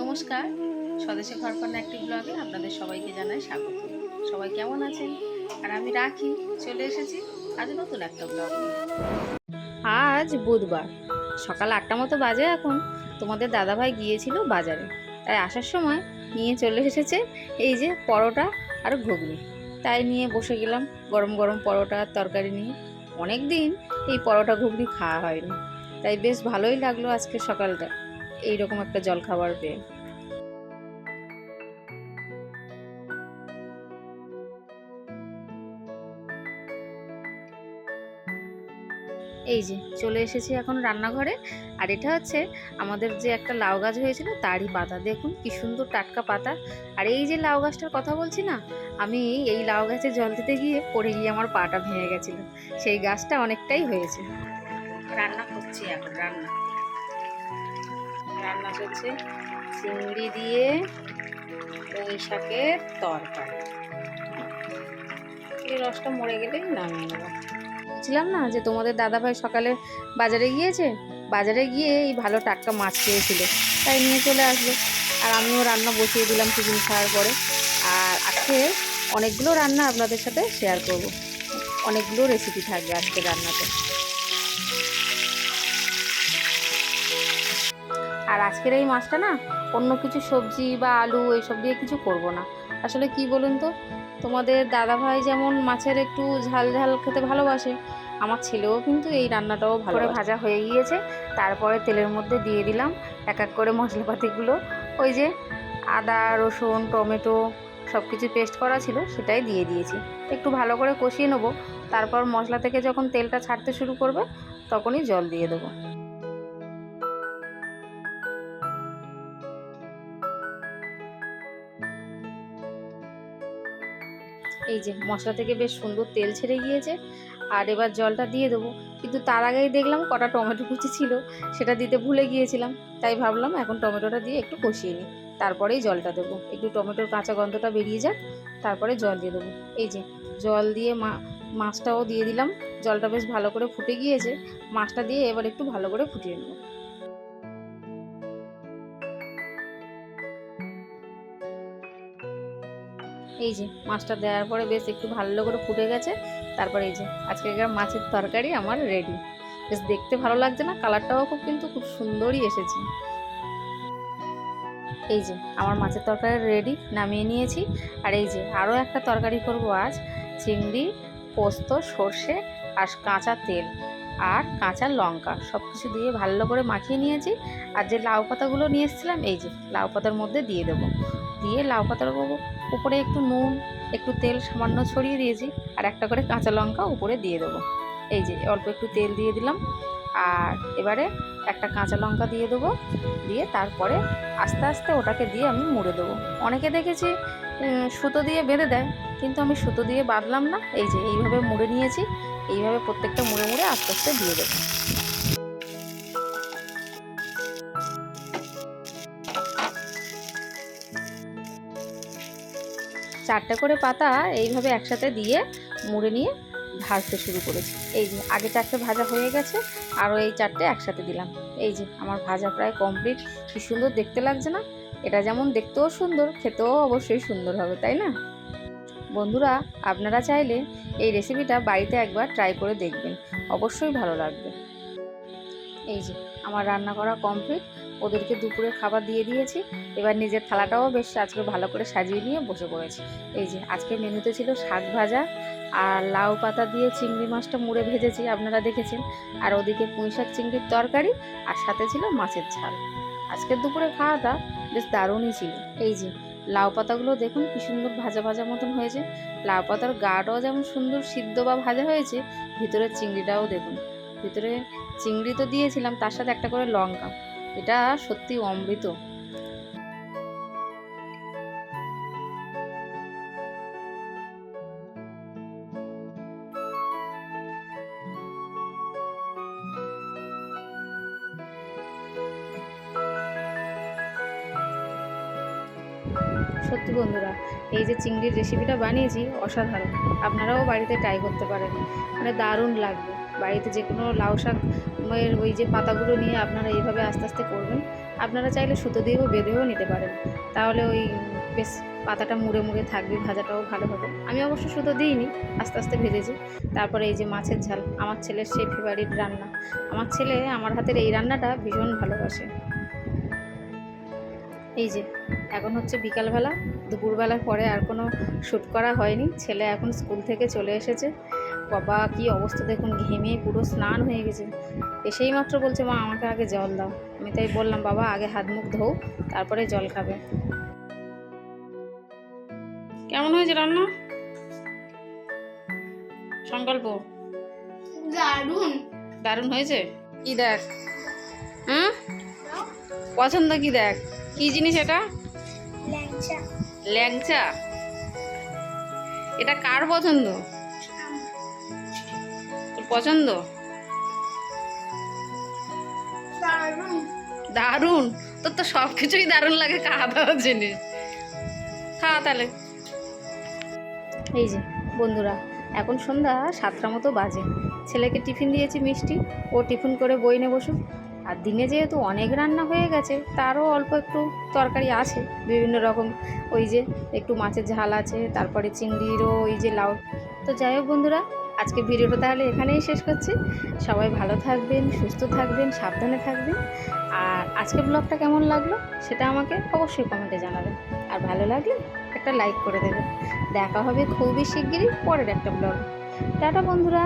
নমস্কার। স্বদেশে ঘরকন্যা একটি ব্লগে আপনাদের সবাইকে জানাই স্বাগত। সবাই কেমন আছেন? আর আমি রাখি, চলে এসেছি আজ নতুন একটা ব্লগ আজ বুধবার, সকাল আটটা মতো বাজে এখন। তোমাদের দাদাভাই গিয়েছিল বাজারে। তাই আসার সময় নিয়ে চলে এসেছে এই যে পরোটা আর ঘুগনি। তাই নিয়ে বসে গেলাম গরম গরম পরোটা তরকারি নিয়ে। অনেক দিন এই পরোটা ঘুগনি খাওয়া হয়নি। তাই বেশ ভালোই লাগল আজকে সকালটা। এইরকম একটা জলখাবার পেয়ে। এই যে, চলে এসেছি এখন রান্নাঘরে। আর এটা হচ্ছে আমাদের যে একটা লাউ গাছ হয়েছিল, তারই পাতা। দেখুন কি সুন্দর টাটকা পাতা। আর এই যে লাউ গাছটার কথা বলছি না, আমি এই লাউ গাছে জল দিতে গিয়ে পড়ে গিয়ে আমার পাটা ভেঙে গেছিল। সেই গাছটা অনেকটাই হয়েছে। রান্না করছি, এখন রান্না। রান্না করছে, চিংড়ি দিয়ে পুঁই শাকের তরকারি। এই রসটা মরে গেলেই নামিয়ে নেব। বলছিলাম না যে তোমাদের দাদাভাই সকালে বাজারে গিয়েছে? বাজারে গিয়ে এই ভালো টাটকা মাছ পেয়েছিল তাই নিয়ে চলে আসবে। আর আমিও রান্না বসিয়ে দিলাম টিফিন খাওয়ার পরে। আর আজকে অনেকগুলো রান্না আপনাদের সাথে শেয়ার করব। অনেকগুলো রেসিপি থাকবে আজকে রান্নাতে। আর আজকের এই মাছটা না অন্য কিছু সবজি বা আলু এইসব দিয়ে কিছু করব না। আসলে কি বলুন তো? তোমাদের দাদাভাই যেমন মাছের একটু ঝাল ঝাল খেতে ভালোবাসে, আমার ছেলেও কিন্তু এই রান্নাটাও ভালো করে ভাজা হয়ে গিয়েছে, তারপরে তেলের মধ্যে দিয়ে দিলাম এক এক করে মশলাপাতিগুলো। ওই যে আদা, রসুন, টমেটো সব কিছু পেস্ট করা ছিল, সেটাই দিয়ে দিয়েছি। একটু ভালো করে কষিয়ে নেব, তারপর মশলা থেকে যখন তেলটা ছাড়তে শুরু করবে, তখনই জল দিয়ে দেবো। এই যে মশলা থেকে বেশ সুন্দর তেল ছেড়ে গিয়েছে। আর এবার জলটা দিয়ে দেবো। কিন্তু তার আগেই দেখলাম কটা টমেটো কুচি ছিল, সেটা দিতে ভুলে গিয়েছিলাম। তাই ভাবলাম এখন টমেটোটা দিয়ে একটু কষিয়ে নিই। তারপরেই জলটা দেবো। একটু টমেটোর কাঁচা গন্ধটা বেরিয়ে যাক, তারপরে জল দিয়ে দেবো। এই যে জল দিয়ে মা, মাছটাও দিয়ে দিলাম। জলটা বেশ ভালো করে ফুটে গিয়েছে। মাছটা দিয়ে এবার একটু ভালো করে ফুটিয়ে নেব। এই যে, মাছটা দেওয়ার পরে বেশ একটু ভালো করে ফুটে গেছে। তারপরে এই যে, আজকেকার মাছের তরকারি আমার রেডি বেশ দেখতে ভালো লাগছে না কালারটাও খুব কিন্তু খুব সুন্দরই এসেছে। এই যে, আমার মাছের তরকারি রেডি নামিয়ে নিয়েছি। আর এই যে আরও একটা তরকারি করব আজ। চিংড়ি, পোস্ত, সর্ষে আর কাঁচা তেল আর কাঁচা লঙ্কা। সব কিছু দিয়ে ভালো করে মাখিয়ে নিয়েছি। আর যে লাউ পাতাগুলো নিয়ে এসেছিলাম, এই যে, লাউ পাতার মধ্যে দিয়ে দেবো। দিয়ে লাউ পাতার উপরে একটু নুন, একটু তেল সামান্য ছড়িয়ে দিয়েছি আর একটা করে কাঁচা লঙ্কা উপরে দিয়ে দেবো। এই যে অল্প একটু তেল দিয়ে দিলাম আর এবারে একটা কাঁচা লঙ্কা দিয়ে দেবো, দিয়ে তারপরে আস্তে আস্তে ওটাকে দিয়ে আমি মুড়ে দেবো। অনেকে দেখেছি সুতো দিয়ে বেঁধে দেয়, কিন্তু আমি সুতো দিয়ে বাঁধলাম না। এই যে এইভাবে মুড়ে নিয়েছি, এইভাবে প্রত্যেকটা মুড়ে মুড়ে আস্তে আস্তে দিয়ে দেবো। চারটে করে পাতা এইভাবে একসাথে দিয়ে মুড়ে নিয়ে ভাজতে শুরু করেছি। এই যে, আগে চারটে ভাজা হয়ে গেছে, আরও এই চারটে একসাথে দিলাম। এই যে, আমার ভাজা প্রায় কমপ্লিট। কি সুন্দর দেখতে লাগছে না? এটা যেমন দেখতেও সুন্দর, খেতেও অবশ্যই সুন্দর হবে, তাই না? বন্ধুরা, আপনারা চাইলে এই রেসিপিটা বাড়িতে একবার ট্রাই করে দেখবেন। অবশ্যই ভালো লাগবে। এই যে আমার রান্না করা কমপ্লিট ওদেরকে দুপুরে খাবার দিয়ে দিয়েছি। এবার নিজের থালাটাও বেশ আজকে ভালো করে সাজিয়ে নিয়ে বসে পড়েছি। এই যে, আজকে মেনুতে ছিল শাক ভাজা আর লাউ পাতা দিয়ে চিংড়ি মাছটা মুড়ে ভেজেছি, আপনারা দেখেছেন। আর ওদিকে পুঁই শাক, চিংড়ির তরকারি আর সাথে ছিল মাছের ঝাল। আজকের দুপুরে খাওয়াটা বেশ দারুণই ছিল। এই যে, লাউ পাতাগুলো দেখুন কি সুন্দর ভাজা ভাজা মতন হয়েছে। লাউ পাতার গাটাও যেমন সুন্দর সিদ্ধ বা ভাজা হয়েছে, ভিতরের চিংড়িটাও দেখুন। ভিতরে চিংড়ি তো দিয়েছিলাম, তার সাথে একটা করে লঙ্কা। এটা সত্যি অমৃত। সত্যি বন্ধুরা, এই যে চিংড়ির রেসিপিটা বানিয়েছি, অসাধারণ। আপনারাও বাড়িতে ট্রাই করতে পারেন। মানে দারুণ লাগবে। বাড়িতে যে কোনো লাউ শাকের ওই যে পাতাগুলো নিয়ে আপনারা এইভাবে আস্তে আস্তে করবেন। আপনারা চাইলে সুতো দিয়েও বেঁধেও নিতে পারেন। তাহলে ওই বেশ পাতাটা মুড়ে মুড়ে থাকবে, ভাজাটাও ভালো হবে। আমি অবশ্য সুতো দিইনি, আস্তে আস্তে ভেজেছি। তারপরে এই যে মাছের ঝাল, আমার ছেলের সেই ফেভারিট রান্না। আমার ছেলে আমার হাতের এই রান্নাটা ভীষণ ভালোবাসে। এই যে, এখন হচ্ছে বিকালবেলা, দুপুরবেলার পরে আর কোনো শ্যুট করা হয়নি। ছেলে এখন স্কুল থেকে চলে এসেছে। বাবা কি অবস্থা দেখুন ঘেমে পুরো স্নান হয়ে গেছে। এসেই মাত্র বলছে মা আমাকে আগে জল দাও। আমি তাই বললাম বাবা আগে হাত মুখ ধোও তারপরে জল খাবে। কেমন হয়েছে রান্না? সংকল্প? দারুণ দারুণ হয়েছে? কি দেখ? হ্যাঁ পছন্দ কি দেখ? কি জিনিস এটা? ল্যাংচা। ল্যাংচা? এটা কার পছন্দ? পছন্দ? দারুণ দারুণ? তোর তো সব কিছুই দারুণ লাগে খাওয়া দাওয়ার জিনিস খাওয়া তাহলে। এই যে বন্ধুরা এখন সন্ধ্যা সাতটা মতো বাজে। ছেলেকে টিফিন দিয়েছি মিষ্টি ও টিফিন করে বই নিয়ে বসুক। আর দিনে যেহেতু অনেক রান্না হয়ে গেছে তারও অল্প একটু তরকারি আছে বিভিন্ন রকম। ওই যে একটু মাছের ঝাল আছে তারপরে চিংড়িরও ওই যে লাউ। তো যাই হোক বন্ধুরা আজকে ভিডিওটা তাহলে এখানেই শেষ করছি। সবাই ভালো থাকবেন, সুস্থ থাকবেন, সাবধানে থাকবেন। আর আজকে ব্লগটা কেমন লাগল সেটা আমাকে অবশ্যই কমেন্টে জানাবেন। আর ভালো লাগলে একটা লাইক করে দেবেন। দেখা হবে খুবই শিগগিরই পরের একটা ব্লগ টাটা বন্ধুরা।